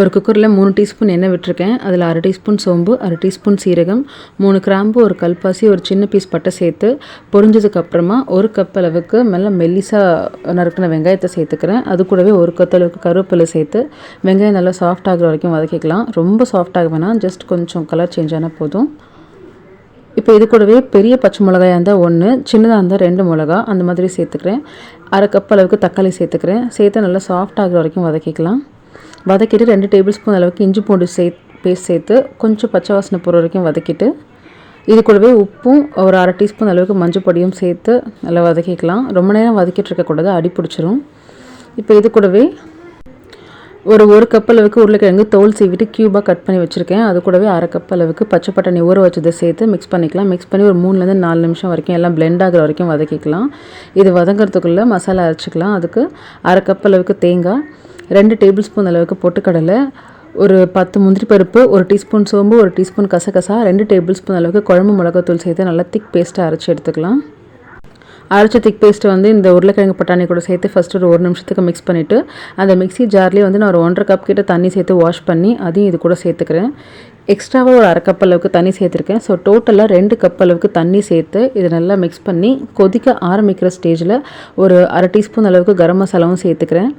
ஒரு குக்கரில் மூணு டீஸ்பூன் எண்ணெய் விட்டுருக்கேன். அதில் அரை டீஸ்பூன் சோம்பு அரை டீஸ்பூன் சீரகம் மூணு கிராம்பு ஒரு கல்பாசி ஒரு சின்ன பீஸ் பட்டை சேர்த்து பொரிஞ்சதுக்கப்புறமா ஒரு கப் அளவுக்கு மெல்ல மெல்லிசாக நறுக்கின வெங்காயத்தை சேர்த்துக்கிறேன். அது கூடவே ஒரு கொத்தளவுக்கு கருவேப்பிலை சேர்த்து வெங்காயம் நல்லா சாஃப்ட் ஆகுற வரைக்கும் வதக்கிக்கலாம். ரொம்ப சாஃப்ட் ஆக வேணாம். ஜஸ்ட் கொஞ்சம் கலர் சேஞ்ச் ஆனால் போதும். இப்போ இது கூடவே பெரிய பச்சை மிளகாயாக இருந்தால் ஒன்று சின்னதாக இருந்தால் ரெண்டு மிளகா அந்த மாதிரி சேர்த்துக்கிறேன். அரை கப் அளவுக்கு தக்காளி சேர்த்துக்கிறேன். சேர்த்து நல்லா சாஃப்ட் ஆகிற வரைக்கும் வதக்கிக்கலாம். வதக்கிட்டு ரெண்டு டேபிள் ஸ்பூன் அளவுக்கு இஞ்சி பூண்டு சே பேஸ்ட் சேர்த்து கொஞ்சம் பச்சை வாசனை போகிற வரைக்கும் வதக்கிட்டு இது கூடவே உப்பும் ஒரு அரை டீஸ்பூன் அளவுக்கு மஞ்சள் பொடியும் சேர்த்து நல்லா வதக்கிக்கலாம். ரொம்ப நேரம் வதக்கிட்டு இருக்கக்கூடாது அடி பிடிச்சிரும். இப்போ இது கூடவே ஒரு ஒரு கப் அளவுக்கு உருளைக்கிழங்கு தோல் சீவிட்டு க்யூபாக கட் பண்ணி வச்சுருக்கேன். அது கூடவே அரை கப் அளவுக்கு பச்சை பட்டாணி ஊற வச்சதை சேர்த்து மிக்ஸ் பண்ணிக்கலாம். மிக்ஸ் பண்ணி ஒரு மூணுலேருந்து நாலு நிமிஷம் வரைக்கும் எல்லாம் பிளெண்ட் ஆகிற வரைக்கும் வதக்கிக்கலாம். இது வதங்கிறதுக்குள்ளே மசாலா அரைச்சிக்கலாம். அதுக்கு அரை கப் அளவுக்கு தேங்காய் ரெண்டு டேபிள் ஸ்பூன் அளவுக்கு பொட்டுக்கடலை ஒரு பத்து முந்திரி பருப்பு ஒரு டீஸ்பூன் சோம்பு ஒரு டீஸ்பூன் கசகசா ரெண்டு டேபிள் ஸ்பூன் அளவுக்கு குழம்பு மிளகாத்தூள் சேர்த்து நல்லா திக் பேஸ்ட்டாக அரைச்சி எடுத்துக்கலாம். அரைச்ச திக் பேஸ்ட்டு வந்து இந்த உருளைக்கிழங்கு பட்டாணி கூட சேர்த்து ஃபஸ்ட்டு ஒரு ஒரு நிமிஷத்துக்கு மிக்ஸ் பண்ணிவிட்டு அந்த மிக்ஸி ஜார்லேயே வந்து நான் ஒரு ஒன்றரை கப் கிட்ட தண்ணி சேர்த்து வாஷ் பண்ணி அதையும் இது கூட சேர்த்துக்கிறேன். எக்ஸ்ட்ராவாக ஒரு அரை கப் அளவுக்கு தண்ணி சேர்த்துருக்கேன். ஸோ டோட்டலாக ரெண்டு கப் அளவுக்கு தண்ணி சேர்த்து இதை நல்லா மிக்ஸ் பண்ணி கொதிக்க ஆரம்பிக்கிற ஸ்டேஜில் ஒரு அரை டீஸ்பூன் அளவுக்கு கரம் மசாலாவும் சேர்த்துக்கிறேன்.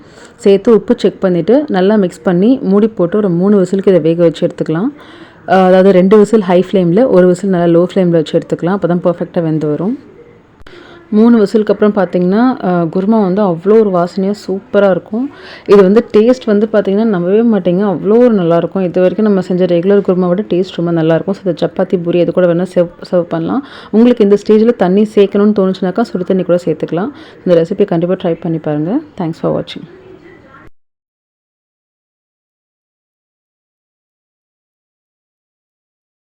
சேர்த்து உப்பு செக் பண்ணிவிட்டு நல்லா மிக்ஸ் பண்ணி மூடி போட்டு ஒரு மூணு விசிலுக்கு இதை வேக வச்சு எடுத்துக்கலாம். அதாவது ரெண்டு விசில் ஹை ஃப்ளேமில் ஒரு விசில் நல்லா லோ ஃப்ளேமில் வச்சு எடுத்துக்கலாம். அப்போ தான் பர்ஃபெக்டாக வெந்து வரும். மூணு விசிலுக்கு அப்புறம் பார்த்தீங்கன்னா குருமா வந்து அவ்வளோ ஒரு வாசனையாக சூப்பராக இருக்கும். இது வந்து டேஸ்ட் வந்து பார்த்திங்கன்னா நம்பவே மாட்டேங்க. அவ்வளோ ஒரு நல்லாயிருக்கும். இது வரைக்கும் நம்ம செஞ்ச ரெகுலர் குருமா விட டேஸ்ட் ரொம்ப நல்லாயிருக்கும். ஸோ இந்த சப்பாத்தி பூரி அது கூட வேணால் சர்வ் சர்வ் பண்ணலாம். உங்களுக்கு இந்த ஸ்டேஜில் தண்ணி சேர்க்கணும்னு தோணுச்சுனாக்கா சுடு தண்ணி கூட சேர்த்துக்கலாம். இந்த ரெசிபி கண்டிப்பாக ட்ரை பண்ணி பாருங்கள் தேங்க்ஸ் ஃபார் வாட்சிங்